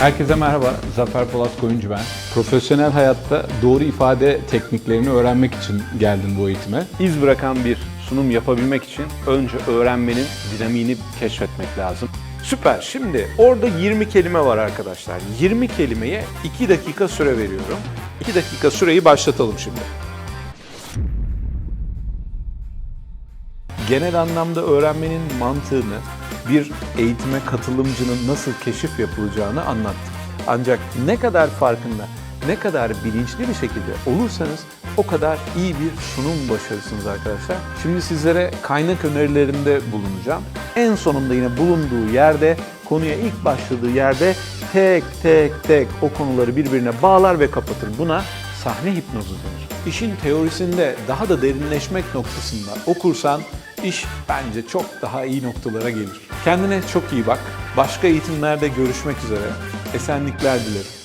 Herkese merhaba, Zafer Polat Koyuncu ben. Profesyonel hayatta doğru ifade tekniklerini öğrenmek için geldim bu eğitime. İz bırakan bir sunum yapabilmek için önce öğrenmenin dinamiğini keşfetmek lazım. Süper. Şimdi orada 20 kelime var arkadaşlar. 20 kelimeye 2 dakika süre veriyorum. 2 dakika süreyi başlatalım şimdi. Genel anlamda öğrenmenin mantığını bir eğitime katılımcının nasıl keşif yapılacağını anlattım. Ancak ne kadar farkında, ne kadar bilinçli bir şekilde olursanız o kadar iyi bir sunum başarısınız arkadaşlar. Şimdi sizlere kaynak önerilerinde bulunacağım. En sonunda yine bulunduğu yerde, konuya ilk başladığı yerde tek tek tek o konuları birbirine bağlar ve kapatır. Buna sahne hipnozu denir. İşin teorisinde daha da derinleşmek noktasında okursan iş bence çok daha iyi noktalara gelir. Kendine çok iyi bak. Başka eğitimlerde görüşmek üzere. Esenlikler dilerim.